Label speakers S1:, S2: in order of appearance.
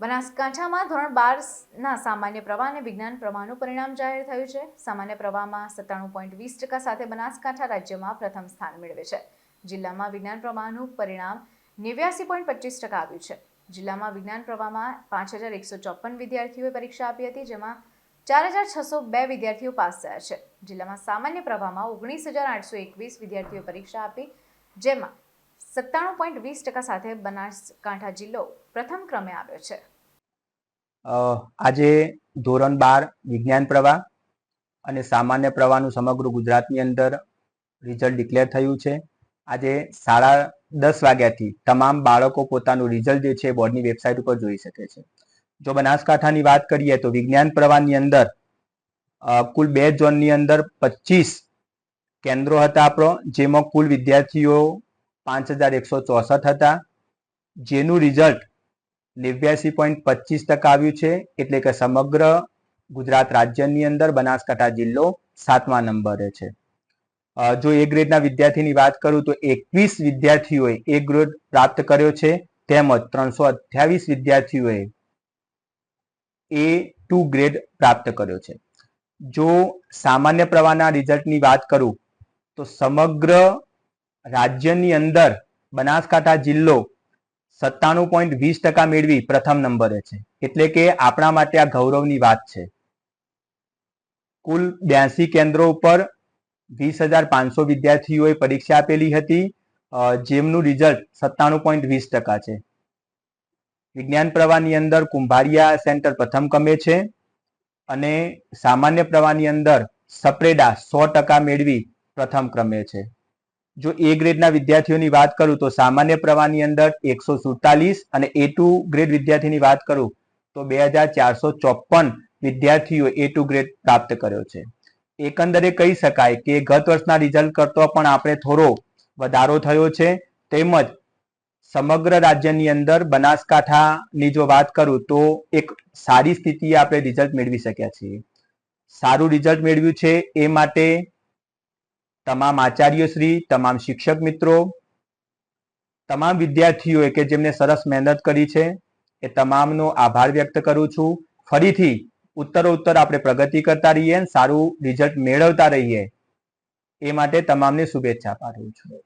S1: બનાસકાંઠામાં ધોરણ બારના સામાન્ય પ્રવાહ અને વિજ્ઞાન પ્રવાહનું પરિણામ જાહેર થયું છે. સામાન્ય પ્રવાહમાં સત્તાણું પોઈન્ટ વીસ ટકા સાથે બનાસકાંઠા રાજ્યમાં પ્રથમ સ્થાન મેળવે છે. જિલ્લામાં વિજ્ઞાન પ્રવાહનું પરિણામ નેવ્યાસી પોઈન્ટ પચીસ ટકા આવ્યું છે. જિલ્લામાં વિજ્ઞાન પ્રવાહમાં પાંચ હજાર એકસો ચોપન વિદ્યાર્થીઓએ પરીક્ષા આપી હતી, જેમાં ચાર હજાર છસો બે વિદ્યાર્થીઓ પાસ થયા છે. જિલ્લામાં સામાન્ય પ્રવાહમાં ઓગણીસ હજાર આઠસો એકવીસ વિદ્યાર્થીઓ પરીક્ષા આપી, જેમાં સત્તાણું પોઈન્ટ વીસ ટકા સાથે બનાસકાંઠા જિલ્લો પ્રથમ ક્રમે આવ્યો છે.
S2: આજે ધોરણ બાર વિજ્ઞાન પ્રવાહ અને સામાન્ય પ્રવાહનું સમગ્ર ગુજરાતની અંદર રિઝલ્ટ ડિક્લેર થયું છે. આજે સાડા દસ વાગ્યાથી તમામ બાળકો પોતાનું રિઝલ્ટ જે છે બોર્ડની વેબસાઇટ ઉપર જોઈ શકે છે. જો બનાસકાંઠાની વાત કરીએ તો વિજ્ઞાન પ્રવાહની અંદર કુલ બે ઝોનની અંદર પચીસ કેન્દ્રો હતા આપણો, જેમાં કુલ વિદ્યાર્થીઓ પાંચ હજાર એકસો ચોસઠ હતા. જેનું રિઝલ્ટ નેવ્યાસી પોઈન્ટ પચીસ ટકા આવ્યું છે. એટલે કે સમગ્ર ગુજરાત રાજ્યની અંદર બનાસકાંઠા જિલ્લો સાતમા નંબરે છે. જો એ ગ્રેડના વિદ્યાર્થીની વાત કરું તો એકવીસ વિદ્યાર્થીઓએ એ ગ્રેડ પ્રાપ્ત કર્યો છે. તેમજ ત્રણસો અઠ્યાવીસ વિદ્યાર્થીઓએ એ ટુ ગ્રેડ પ્રાપ્ત કર્યો છે. જો સામાન્ય પ્રવાહના રિઝલ્ટની વાત કરું તો સમગ્ર રાજ્યની અંદર બનાસકાંઠા જિલ્લો સત્તાણું પોઈન્ટ વીસ ટકા મેળવી પ્રથમ નંબરે છે. એટલે કે આપણા માટે આ ગૌરવની વાત છે. કુલ બ્યાસી કેન્દ્રો ઉપર વીસ હજાર પાંચસો વિદ્યાર્થીઓએ પરીક્ષા આપેલી હતી. જેમનું રિઝલ્ટ સત્તાણું પોઈન્ટ વીસ ટકા છે. વિજ્ઞાન પ્રવાહની અંદર કુંભારિયા સેન્ટર પ્રથમ ક્રમે છે અને સામાન્ય પ્રવાહની અંદર સપ્રેડા સો ટકા મેળવી પ્રથમ ક્રમે છે. જો એ ગ્રેડના વિદ્યાર્થીઓની વાત કરું તો સામાન્ય પ્રવાહની અંદર એકસો સુડતાલીસ અને એ ટુ ગ્રેડ વિદ્યાર્થીની વાત કરું તો બે હજાર ચારસો ચોપન વિદ્યાર્થીઓ એ ટુ ગ્રેડ પ્રાપ્ત કર્યો છે. એકંદરે કહી શકાય કે ગત વર્ષના રિઝલ્ટ કરતો પણ આપણે થોડો વધારો થયો છે. તેમજ સમગ્ર રાજ્યની અંદર બનાસકાંઠાની જો વાત કરું તો એક સારી સ્થિતિએ આપણે રિઝલ્ટ મેળવી શક્યા છીએ. સારું રિઝલ્ટ મેળવ્યું છે એ માટે તમામ આચાર્યશ્રી તમામ શિક્ષક મિત્રો, તમામ વિદ્યાર્થીઓએ કે જેમને સરસ મહેનત કરી છે, એ તમામનો આભાર વ્યક્ત કરું છું. ફરીથી ઉત્તરોત્તર આપણે પ્રગતિ કરતા રહીએ સારું રિઝલ્ટ મેળવતા રહીએ. એ માટે તમામને શુભેચ્છા પાઠવું છું.